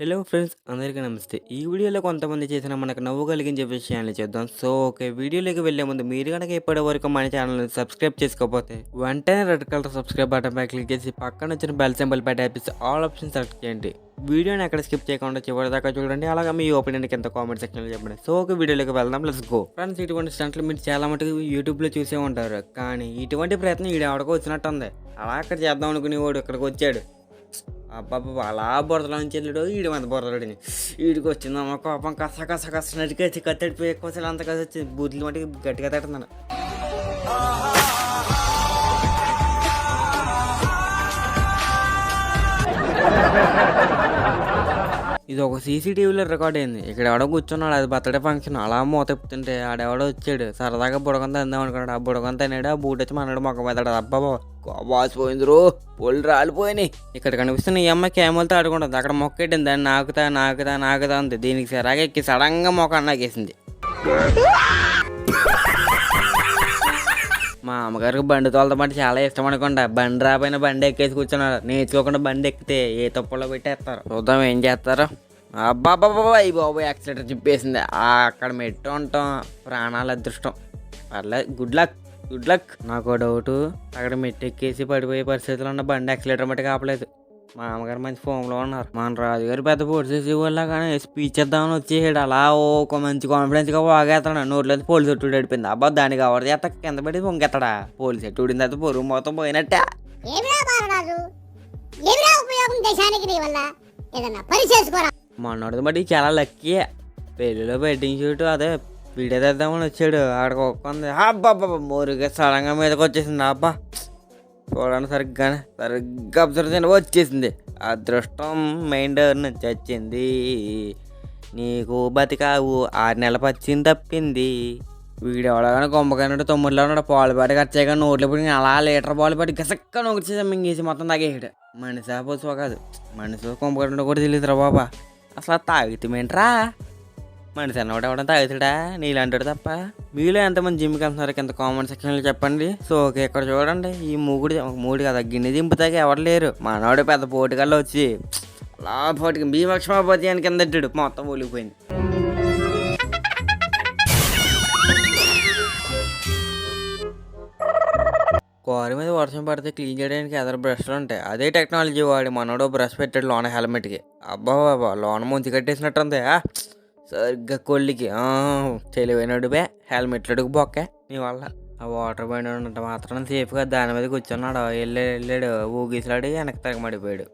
Hello friends అందరికీ నమస్తే. ఈ వీడియోలో కొంతమంది చేసిన మనకు నవ్వు కలిగించే విషయాన్ని చేద్దాం. సో ఓకే వీడియోలోకి వెళ్ళే ముందు మీరు కనుక ఇప్పటి వరకు మన ఛానల్ని సబ్స్క్రైబ్ చేసుకోకపోతే వెంటనే రెడ్ కలర్ సబ్స్క్రైబ్ బటన్ పై క్లిక్ చేసి పక్కన వచ్చిన బెల్ సింబల్ పై టైప్ చేసి ఆల్ ఆప్షన్ సెలెక్ట్ చేయండి. వీడియోని ఎక్కడ స్కిప్ చేయకుండా చివరి దాకా చూడండి. అలాగే మీ ఒపీనియన్ కింద కామెంట్ సెక్షన్లో చెప్పండి. సో ఓకే వీడియోలోకి వెళ్దాం. లెట్స్ గో ఫ్రెండ్స్ ఇటువంటి స్టంట్లు మీరు చాలా మటుకు యూట్యూబ్లో చూసే ఉంటారు. కానీ ఇటువంటి ప్రయత్నం ఈడ ఎవడికో వచ్చినట్టు ఉంది అలా అక్కడ చేద్దాం అనుకునే వాడు ఇక్కడికి వచ్చాడు. అబ్బాబ్బా అలా బురదలో నుంచి వెళ్ళాడు. ఈడు మంది బురదలోడిని ఈడికి వచ్చింది అమ్మ కోపం. కస కస కస నడికేసి కత్తడిపోయి ఎక్కువ అంత కలిసి వచ్చింది. బూతులు మటుకు గట్టిగా తడుతున్నాను ఇది ఒక సీసీటీవీలో రికార్డ్ అయింది. ఇక్కడ ఎవడో కూర్చున్నాడు అది బర్త్డే ఫంక్షన్. అలా మూత తిప్పుతుంటే ఆడెవడో వచ్చాడు. సరదాగా బుడగంత అందాం అనుకున్నాడు. ఆ బుడగంత అనేడు ఆ బూట్ వచ్చి మనడు మొక్క మీద అబ్బా వాసిపోయింది రో పొళ్ళు రాలిపోయినాయి. ఇక్కడ కనిపిస్తున్న ఈ అమ్మాయి కేమలతో ఆడుకుంటుంది. అక్కడ మొక్క పెట్టింది దాన్ని నాకుతా నాకుతా నాకుతా ఉంది దీనికి సరాగా ఎక్కి సడన్గా మొక్క నాకేసింది. మా అమ్మగారికి బండి తోలదమంటే చాలా ఇష్టం అనుకోండి. బండి రాబోయిన బండి ఎక్కేసి కూర్చున్నారు నేర్చుకోకుండా బండి ఎక్కితే ఏ తప్పులో పెట్టేస్తారు? చూద్దాం ఏం చేస్తారు. అబ్బాబాబా ఈ బాబు యాక్సిడెంట్ చెప్పేసింది. అక్కడ మెట్టు ఉంటాం ప్రాణాల అదృష్టం. పర్లేదు గుడ్ లక్ గుడ్ లక్ నాకు డౌట్ అక్కడ మెట్టు ఎక్కేసి పడిపోయే పరిస్థితుల్లో ఉన్న బండి యాక్సిలేటర్ మట్టి కాపలేదు మా అమ్మగారు మంచి ఫోన్లో ఉన్నారు. మన రాజుగారు పెద్ద పోలీసు వాళ్ళ కానీ స్పీచ్ ఇద్దామని వచ్చేసాడు. అలా ఒక మంచి కాన్ఫిడెన్స్గా వాగేస్తాడు నోట్లోంచి పోలీసు ఎట్టు అడిపోయింది అబ్బా దానికి ఎవరు చేస్తా కింద పడి పొంగెత్తడా పోలీసు ఎట్టు ఊడిన తర్వాత పొరుగు మొత్తం పోయినట్టే. ఏమిరా బాలరాజు? ఏమిరా ఉపయోగం దేశానికి నీ వల్ల? ఏదన్నా పని చేసుకోరా? మొన్నటిది బట్టి చాలా లక్కీ పెళ్ళిలో వెడ్డింగ్ షూట్ అదే వీడియో తెద్దామని వచ్చాడు. ఆడికి ఒక్కంది అబ్బా మోరుగా సడన్గా మీదకి వచ్చేసింది అబ్బా. చూడండి సరిగ్గా సరిగ్గా అబ్జర్వ్ చేయండి. వచ్చేసింది. అదృష్టం మైండ్ నుంచి వచ్చింది నీకు బతికావు ఆరు నెలల పచ్చింది తప్పింది. వీడు ఎవడగానే కొమ్మకన్నాడు తొమ్మిదిలో ఉన్నాడు. పాలు పాటి కచ్చాక నోట్లో పడి అలా లీటర్ పాలు పాటు గసక్క నొక్కేసాం ఇంకేసి మొత్తం తాగేసాడు మనిషి పోసుకో కాదు. మనిషి కొంపకన్నాడు కూడా తెలియదురా బాబా. అసలు తాగితేమేంట్రా మన తిన్నవాడు ఇవ్వడం తాగుతాడా? నీలాంటాడు తప్ప. మీలో ఎంతమంది జిమ్కి వెళ్తున్నారు కింద కామెంట్ సెక్షన్లో చెప్పండి. సో ఓకే ఇక్కడ చూడండి. ఈ మూగుడు మూడు కదా గిన్నె దింపుతాకి ఎవరు లేరు. మనవాడు పెద్ద పోటుకల్లో వచ్చి అలా పోటీకి భీమక్షమాపతి అని కింద పెట్టాడు మొత్తం ఒలిగిపోయింది. కారు మీద వర్షం పడితే క్లీన్ చేయడానికి ఎదరు బ్రష్లు ఉంటాయి. అదే టెక్నాలజీ వాడి మనోడు బ్రష్ పెట్టాడు లోన హెల్మెట్కి. అబ్బా బాబా లోన ముంచి కట్టేసినట్టుంది. ఉంది సరిగ్గా కొల్లికి తెలివైనడు బే హెల్మెట్లు అడుగు బొక్కే నీ వల్ల. ఆ వాటర్ బండి ఉన్నంత మాత్రం సేఫ్గా దాని మీద కూర్చున్నాడు. వెళ్ళాడు వెళ్ళాడు ఊగిసలాడి వెనక్కి తరగమడిపోయాడు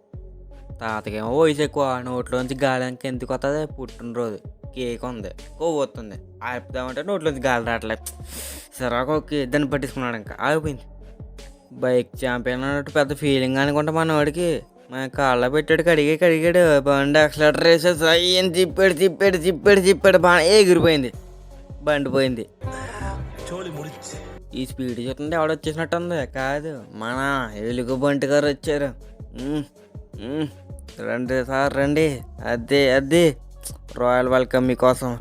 తాతకేమో వయసు ఎక్కువ నోట్లోంచి గాలి ఇంకా ఎందుకు వస్తుంది పుట్టినరోజు కేక్ ఉంది కొవ్వు వస్తుంది ఆపుదామంటే నోట్లోంచి గాలి రావట్లేదు సరాకు ఓకే దాన్ని పట్టించుకున్నాడు ఇంకా. ఆగిపోయింది. బైక్ ఛాంపియన్ అన్నట్టు పెద్ద ఫీలింగ్ అనుకుంటా మన వాడికి కాళ్ళ పెట్టాడు కడిగే కడిగాడు బండి యాక్సిలేటర్ వేసేసి అయ్యని తిప్పాడు తిప్పాడు తిప్పాడు తిప్పాడు బాగా ఎగిరిపోయింది బండి పోయింది ఈ స్పీడ్ చూస్తుంటే ఎవడ వచ్చేసినట్టు ఉంది కాదు మన ఎలుగు బంటి గారు వచ్చారు రండి సార్ రండి అదే అదే రాయల్ వెల్కమ్ మీకోసం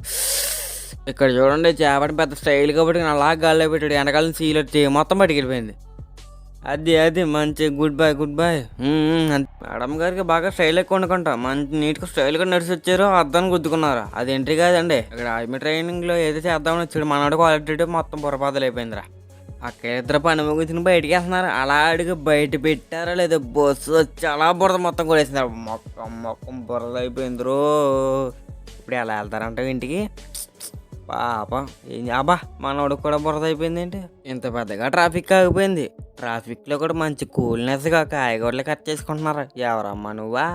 ఇక్కడ చూడండి చేపటి పెద్ద స్టైల్ కాబట్టి అలా గాల్లో పెట్టాడు వెనకాలని సీల్ వచ్చి మొత్తం పట్టుకెళ్ళిపోయింది అది అది మంచి good boy good boy madam గారికి బాగా స్టైల్ ఎక్కువ అనుకుంటా మంచి నీట్గా స్టైల్గా నడిచి వచ్చారు అద్దాన్ని గుద్దుకున్నారు. అది ఏంటి కాదండి. ఇక్కడ ఆర్మీ ట్రైనింగ్లో ఏదో చేద్దామని వచ్చాడు. మనవాడు క్వాలిటీ మొత్తం పొరపాతలు అయిపోయిందిరా. అక్కడ ఇద్దరు పని ముగించిన బయటికి వేస్తున్నారు. అలా అడిగి బయట పెట్టారా లేదా? బస్సు వచ్చి అలా బురద మొత్తం కొడేసినారు మొక్కం మొక్కం బురద అయిపోయింది ఇప్పుడు ఎలా వెళ్తారంట ఇంటికి? పాపం ఏం అబ్బా మనోడు కూడా బురద అయిపోయింది ఏంటి? ఇంత పెద్దగా ట్రాఫిక్ ఆగిపోయింది ట్రాఫిక్లో కూడా మంచి కూల్నెస్గా కాయగూరలు కట్ చేసుకుంటున్నారు. ఎవరమ్మా నువ్వా?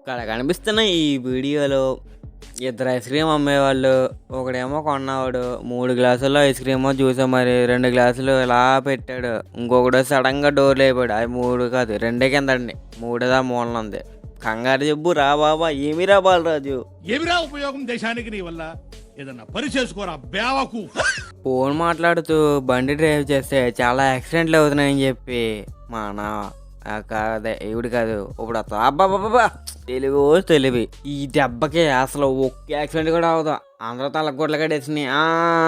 ఇక్కడ కనిపిస్తున్న ఈ వీడియోలో ఇద్దరు ఐస్ క్రీమ్ అమ్మేవాళ్ళు. ఒకడేమో కొన్నవాడు మూడు గ్లాసుల్లో ఐస్ క్రీమ్ చూసా మరి రెండు గ్లాసులు ఇలా పెట్టాడు. ఇంకొకడు సడన్గా డోర్లు అయిపోయాడు అది మూడు కాదు రెండే కిందండి. మూడేదా మూలన ఉంది కంగారు జబ్బు రా బాబా. ఏమి రా బాలరాజు? ఏమిరా ఉపయోగం దేశానికి నీ వల్ల? ఏదన్నా పని చేసుకోరా బేవకు ఫోన్ మాట్లాడుతూ బండి డ్రైవ్ చేస్తే చాలా యాక్సిడెంట్లు అవుతున్నాయని చెప్పి. మా నా కాదే కాదు ఇప్పుడు అబ్బాబాబా తెలివి తెలివి ఈ దెబ్బకి అసలు ఒక్క యాక్సిడెంట్ కూడా అవదు అందరూ తల గుడ్లు కట్టేసి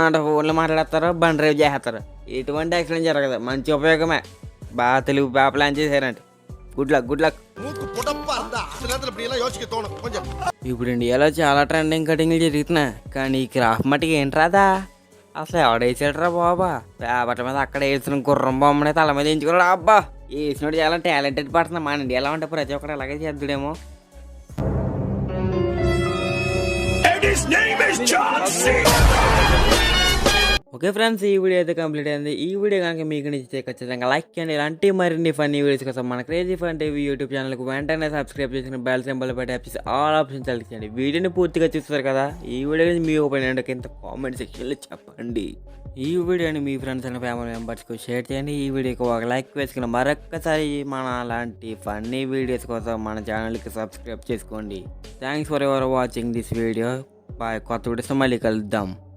అంటే ఫోన్లు మాట్లాడతారు బండి డ్రైవ్ చేస్తారు ఎటువంటి యాక్సిడెంట్ జరగదు. మంచి ఉపయోగమే. బాగా తెలివి బాగా ప్లాన్ చేశారంటే. గుడ్ లక్ గుడ్ లక్ சில நேரத்துல இப்படி எல்லாம் யோசிக்க தோணும் கொஞ்சம் ఇప్పుడు ఇండియాలో చాలా ట్రెండింగ్ కటింగ్లు జరుగుతున్నాయి కానీ ఈ క్రాఫ్ట్ మట్టికి ఏంటి రాదా అసలు ఎవడేసాడురా బాబా పేపర్ల మీద అక్కడ వేసిన గుర్రం బొమ్మని తల మీద ఎంచుకున్నాడు అబ్బా వేసినోడు చాలా టాలెంటెడ్ పడుతుంది మన ఇండియాలో ఉంటే ప్రతి ఒక్కరు అలాగే చేద్దుడేమో okay friends ఈ వీడియో అయితే కంప్లీట్ అయింది. ఈ వీడియో కనుక మీకు నచ్చితే ఖచ్చితంగా లైక్ చేయండి. ఇలాంటి మరిన్ని ఫన్నీ వీడియోస్ కోసం మన క్రేజీ ఫన్ టీవీ యూట్యూబ్ ఛానల్కి వెంటనే సబ్స్క్రైబ్ చేసిన బెల్ సింబల్ పెట్టి ట్యాప్ ఆల్ ఆప్షన్ సెలెక్ట్ చేయండి. వీడియోని పూర్తిగా చూస్తారు కదా ఈ వీడియో గురించి మీ ఒపీనియన్ కింద కామెంట్ సెక్షన్లో చెప్పండి. ఈ వీడియోని మీ ఫ్రెండ్స్ అండ్ ఫ్యామిలీ మెంబర్స్కి షేర్ చేయండి. ఈ వీడియోకి ఒక లైక్ వేసుకుని మరొక్కసారి మన అలాంటి ఫన్నీ వీడియోస్ కోసం మన ఛానల్కి సబ్స్క్రైబ్ చేసుకోండి. Thanks for ever watching this video bye కొత్త వీడియోస్ మళ్ళీ కలుద్దాం.